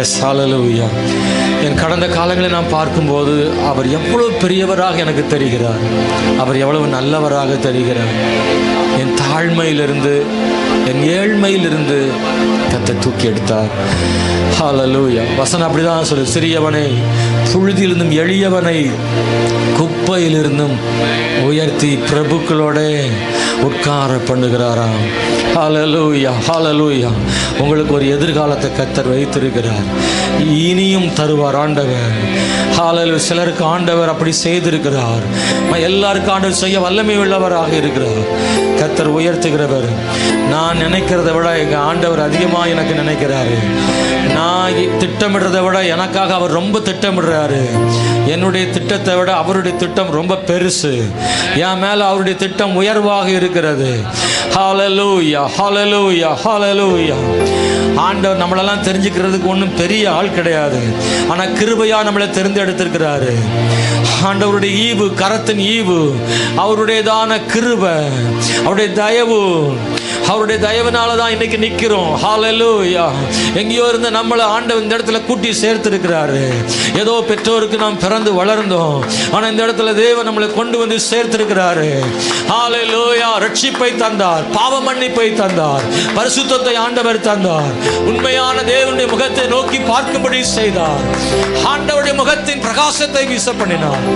S ஹalleluya என் கடந்த காலங்களை நான் பார்க்கும்போது அவர் எவ்வளவு பெரியவராக எனக்கு தெரிகிறார். அவர் எவ்வளவு நல்லவராக தெரிகிறார். என் தாழ்மையிலிருந்து என் ஏழ்மையிலிருந்து கத்தை தூக்கி எடுத்தார். ஹalleluya வசனம் அப்படிதான் சொல்லு சிறியவனை புழுதியிலிருந்தும் எளியவனை குப்பையிலிருந்தும் உயர்த்தி பிரபுக்களோட உட்கார பண்ணுகிறாராம். ஹalleluya ஹalleluya உங்களுக்கு ஒரு எதிர்காலத்தை கத்தர் வைத்திருக்கிறார். இனியும் தருவார் ஆண்டவர். ஹாலலு சிலருக்கு ஆண்டவர் அப்படி செய்திருக்கிறார். எல்லாருக்கும் ஆண்டவர் செய்ய வல்லமை உள்ளவராக இருக்கிறார். கத்தர் உயர்த்துகிறவர். நான் நினைக்கிறத விட எங்கள் ஆண்டவர் அதிகமாக எனக்கு நினைக்கிறாரு. நான் திட்டமிடுறதை விட எனக்காக அவர் ரொம்ப திட்டமிடுறாரு. என்னுடைய திட்டத்தை விட அவருடைய திட்டம் ரொம்ப பெருசு. என் மேல அவருடைய திட்டம் உயர்வாக இருக்கிறது. ஹாலலூயா ஹாலலூயா ஹாலலூயா ஆண்டவர் நம்மளெல்லாம் தெரிஞ்சுக்கிறதுக்கு ஒன்றும் பெரிய ஆள் கிடையாது. ஆனால் கிருபையா நம்மளை தெரிந்தெடுத்திருக்கிறாரு. ஆண்டவருடைய ஈவு கரத்தின் ஈவு அவருடையதான கிருபை அவருடைய தயவு அவருடைய தயவுனால தான் இன்னைக்கு நிற்கிறோம் ஹாலலூயா எங்கேயோ இருந்த நம்மளை ஆண்டவர் இந்த இடத்துல கூட்டி சேர்த்திருக்கிறாரு. ஏதோ பெற்றோருக்கு நாம் பிறந்து வளர்ந்தோம். ஆனால் இந்த இடத்துல தேவன் நம்மளை கொண்டு வந்து சேர்த்திருக்கிறாரு. லோயா ரட்சிப்பை தந்தார். பாவ மன்னிப்பை தந்தார். பரிசுத்தத்தை ஆண்டவர் தந்தார். உண்மையான தேவனுடைய முகத்தை நோக்கி பார்க்கும்படி செய்தார். ஆண்டவருடைய முகத்தின் பிரகாசத்தை வீச பண்ணினார்